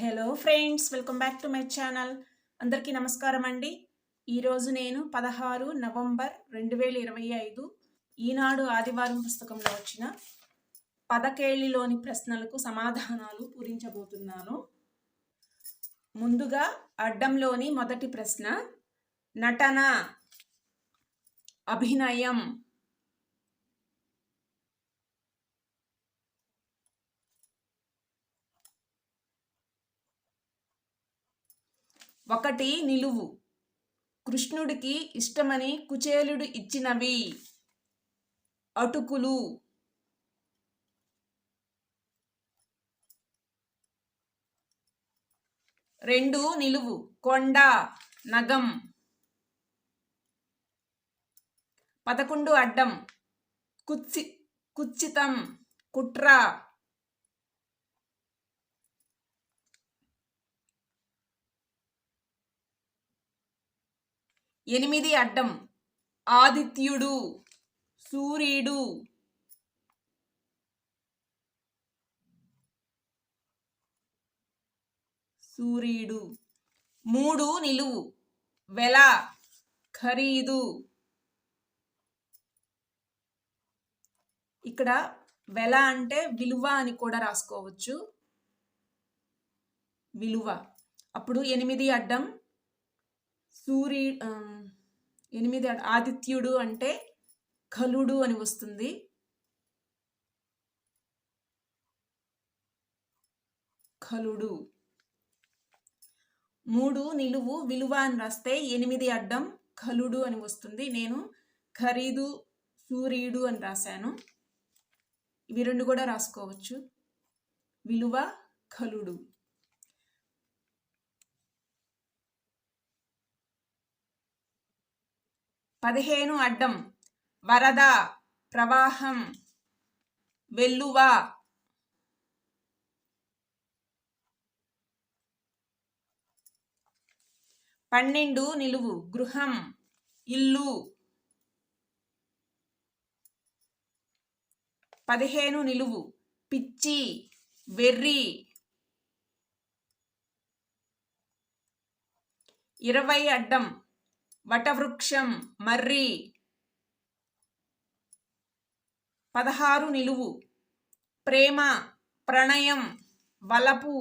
Hello friends welcome back to my channel. అందరికీ నమస్కారం అండి. ఈరోజు నేను పదహారు నవంబర్ రెండు వేల ఇరవై ఐదు ఈనాడు ఆదివారం పుస్తకంలో వచ్చిన పదకేళిలోని ప్రశ్నలకు సమాధానాలు పూరించబోతున్నాను. ముందుగా అడ్డంలోని మొదటి ప్రశ్న నటన అభినయం ఒకటి నిలువు. కృష్ణుడికి ఇష్టమని కుచేలుడు ఇచ్చినవి. అటుకులు. రెండు నిలువు. కొండ. నగం. పదకొండు అడ్డం. కుత్సి కుచ్చితం. కుట్ర. ఎనిమిది అడ్డం. ఆదిత్యుడు సూర్యుడు. సూర్యుడు. మూడు నిలువు. వెల ఖరీదు. ఇక్కడ వెల అంటే విలువ అని కూడా రాసుకోవచ్చు. విలువ. అప్పుడు ఎనిమిది అడ్డం. సూర్య ఎనిమిది ఆదిత్యుడు అంటే కలుడు అని వస్తుంది. కలుడు. మూడు నిలువు విలువ అని రాస్తే ఎనిమిది అడ్డం కలుడు అని వస్తుంది. నేను ఖరీదు సూర్యుడు అని రాశాను. ఇవి రెండు కూడా రాసుకోవచ్చు. విలువ కలుడు. పదిహేను అడ్డం. వరద ప్రవాహం. వెల్లువ. పన్నెండు నిలువు. గృహం. ఇల్లు. పదిహేను నిలువు. పిచ్చి. వెర్రి. ఇరవై అడ్డం. వటవృక్షం మర్రి పదహారు నిలువు ప్రేమ ప్రణయం వలపు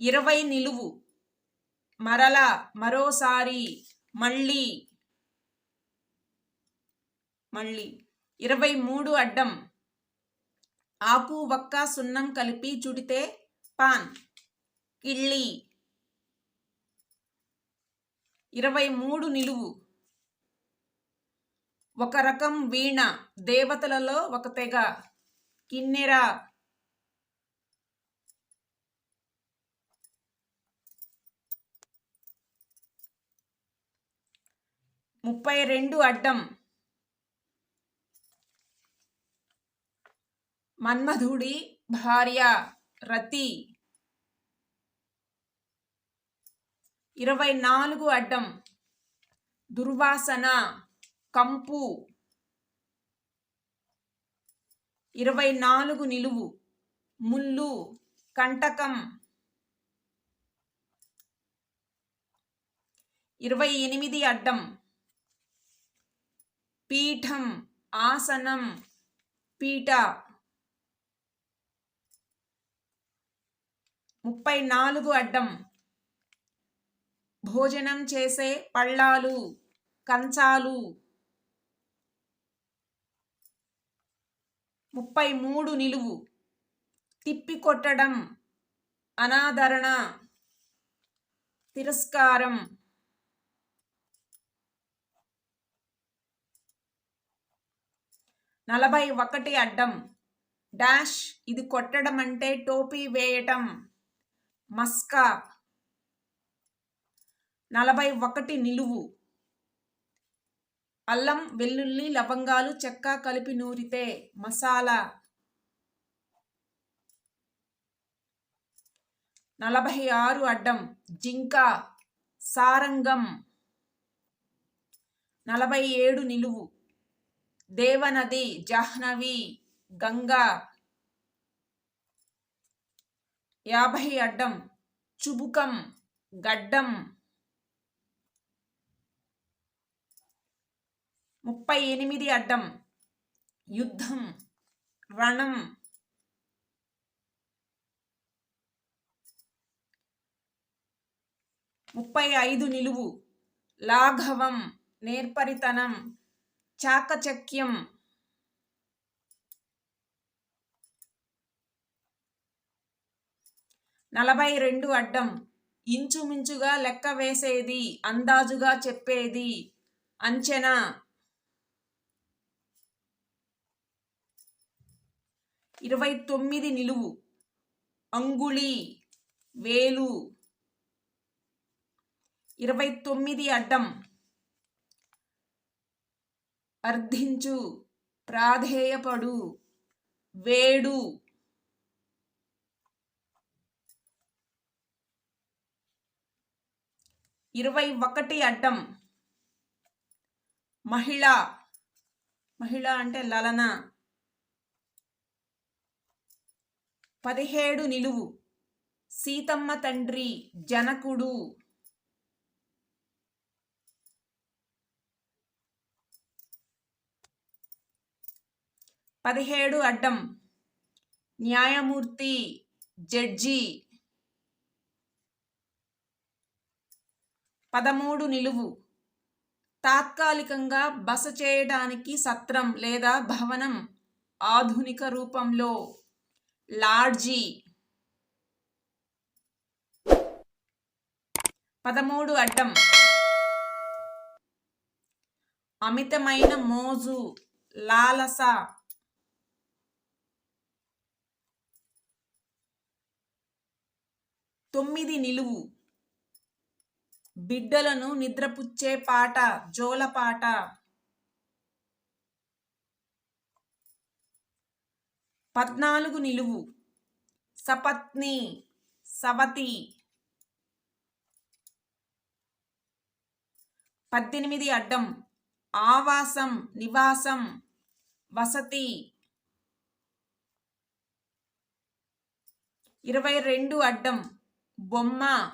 ఇరవై నిలువు మరల మరోసారి మళ్ళీ మళ్ళీ ఇరవై మూడు అడ్డం ఆకు వక్క సున్నం కలిపి చుడితే పాన్ ఇళ్ళీ. ఇరవై మూడు నిలువు. ఒక రకం వీణ దేవతలలో ఒక తెగ. కిన్నెర. ముప్పై రెండు అడ్డం. మన్మధుడి భార్య రతి. ఇరవై నాలుగు అడ్డం. దుర్వాసన కంపు. ఇరవై నాలుగు నిలువు. ముళ్ళు కంటకం. ఇరవై ఎనిమిది అడ్డం. పీఠం ఆసనం పీట ముప్పై నాలుగు అడ్డం. భోజనం చేసే పళ్ళాలు కంచాలు. ముప్పై మూడు నిలువు. తిప్పి కొట్టడం అనాదరణ తిరస్కారం. నలభై ఒకటి అడ్డం. డాష్ ఇది కొట్టడం అంటే టోపీ వేయటం. మస్కా. నలభై ఒకటి నిలువు. అల్లం వెల్లుల్లి లవంగాలు చెక్క కలిపి నూరితే మసాలా నలభై ఆరు అడ్డం. జింక సారంగం నలభై ఏడు నిలువు. దేవనది జాహ్నవి గంగా యాభై అడ్డం. చుబుకం గడ్డం ముప్పై ఎనిమిది అడ్డం. యుద్ధం రణం. ముప్పై ఐదు నిలువు. లాఘవం నేర్పరితనం చాకచక్యం. నలభై రెండు అడ్డం. ఇంచుమించుగా లెక్క వేసేది అందాజుగా చెప్పేది అంచనా. ఇరవై తొమ్మిది నిలువు. అంగుళి వేలు. ఇరవై తొమ్మిది అడ్డం. అర్థించు. ప్రాధేయపడు. వేడు. ఇరవై ఒకటి అడ్డం. మహిళ. మహిళ అంటే లలన. పదిహేడు నిలువు. సీతమ్మ తండ్రి జనకుడు. పదిహేడు అడ్డం. న్యాయమూర్తి జడ్జి. పదమూడు నిలువు. తాత్కాలికంగా బస చేయడానికి సత్రం లేదా భవనం ఆధునిక రూపంలో. లార్జీ పదమూడు అడ్డం. అమితమైన మోజు లాలస. తొమ్మిది నిలువు. బిడ్డలను నిద్రపుచ్చే పాట జోలపాట పద్నాలుగు నిలువు. సపత్ని సవతి. పద్దెనిమిది అడ్డం. ఆవాసం నివాసం. వసతి. ఇరవై రెండు అడ్డం. బొమ్మ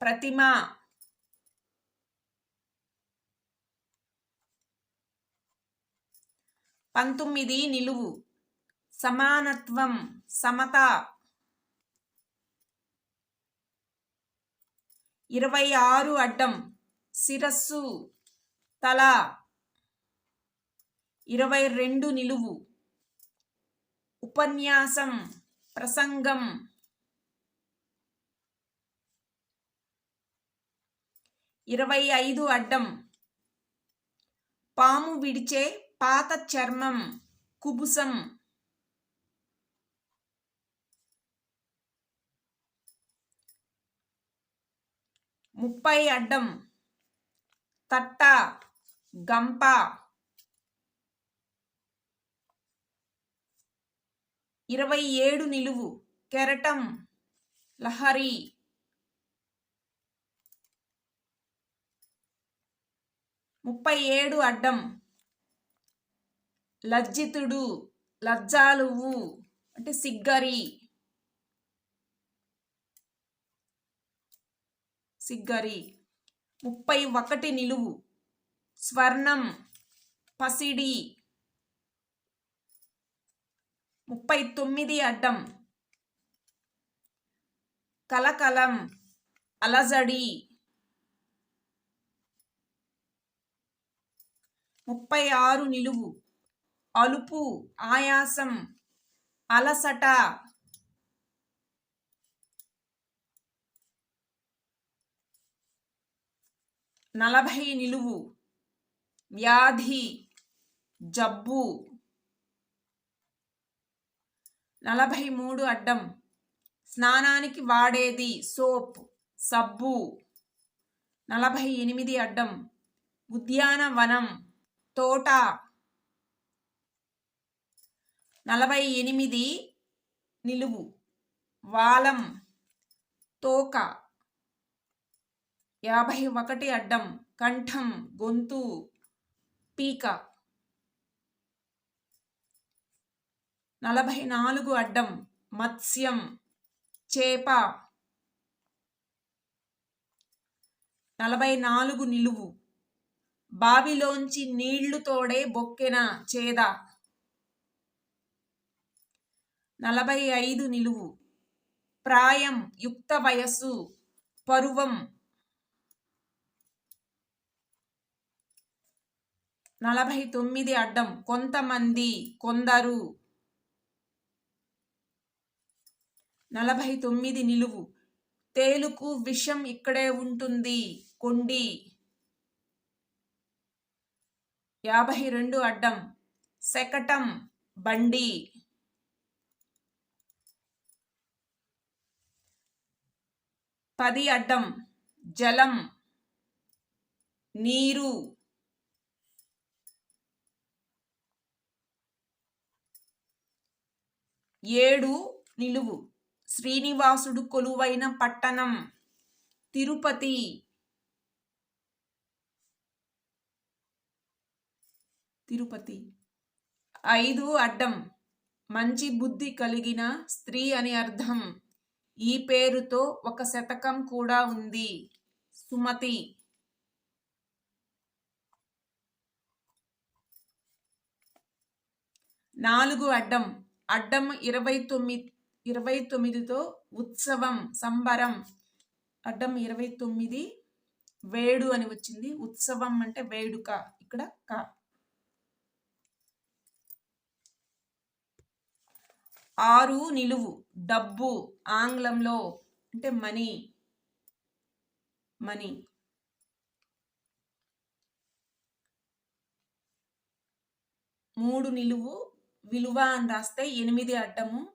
ప్రతిమ. పంతొమ్మిది నిలువు. సమానత్వం సమత. ఇరవై ఆరు అడ్డం శిరస్సు తల. ఇరవై రెండు నిలువు. ఉపన్యాసం ప్రసంగం. ఇరవై ఐదు అడ్డం. పాము విడిచే పాత చర్మం కుబుసం. ముప్పై అడ్డం. తట్ట గంప. ఇరవై ఏడు నిలువు. కెరటం లహరి. ముప్పై ఏడు అడ్డం. లజ్జితుడు లజ్జాలువు అంటే సిగ్గరి. సిగ్గరి. ముప్పై ఒకటి నిలువు. స్వర్ణం పసిడి. ముప్పై తొమ్మిది అడ్డం. కలకలం అలజడి. ముప్పై ఆరు నిలువు. అలుపు ఆయాసం అలసట. నలభై నిలువు వ్యాధి జబ్బు. నలభై మూడు అడ్డం స్నానానికి వాడేది సోప్ సబ్బు. నలభై ఎనిమిది అడ్డం ఉద్యానవనం తోట. నలభై ఎనిమిది నిలువు వాలం తోక. యాభై ఒకటి అడ్డం కంఠం గొంతు పీక. నలభై నాలుగు అడ్డం మత్స్యం చేప. నలభై నాలుగు నిలువు. బావిలోంచి నీళ్ళు తోడే బొక్కెన చేద. నలభై ఐదు నిలువు. ప్రాయం యుక్త వయస్సు పరువం నలభై తొమ్మిది అడ్డం. కొంతమంది కొందరు. నలభై తొమ్మిది నిలువు. తేలుకు విషం ఇక్కడే ఉంటుంది. కొండి. యాభై రెండు అడ్డం. శకటం. బండి. పది అడ్డం. జలం. నీరు. ఏడు నిలువు. శ్రీనివాసుడు కొలువైన పట్టణం తిరుపతి. తిరుపతి. ఐదు అడ్డం. మంచి బుద్ధి కలిగిన స్త్రీ అని అర్థం. ఈ పేరుతో ఒక శతకం కూడా ఉంది. సుమతి. నాలుగు అడ్డం. అడ్డం ఇరవై తొమ్మిది ఇరవై తొమ్మిదితో ఉత్సవం సంబరం. అడ్డం ఇరవై తొమ్మిది వేడు అని వచ్చింది. ఉత్సవం అంటే వేడుక. ఇక్కడ క. ఆరు నిలువు. డబ్బు. ఆంగ్లంలో అంటే మనీ. మనీ. మూడు నిలువు. విలువ అని రాస్తే ఎనిమిది అడ్డము.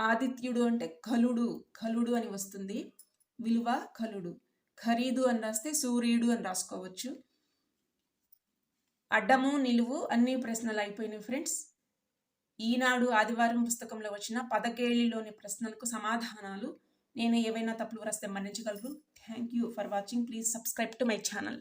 ఆదిత్యుడు అంటే కలుడు కలుడు అని వస్తుంది. విలువ కలుడు. ఖరీదు అని రాస్తే సూర్యుడు అని రాసుకోవచ్చు. అడ్డము నిలువు అన్ని ప్రశ్నలు అయిపోయినాయి ఫ్రెండ్స్. ఈనాడు ఆదివారం పుస్తకంలో వచ్చిన పదకేళ్ళలోని ప్రశ్నలకు సమాధానాలు. నేను ఏవైనా తప్పులు వ్రాస్తే మన్నించగలరు. Thank you for watching please subscribe to my channel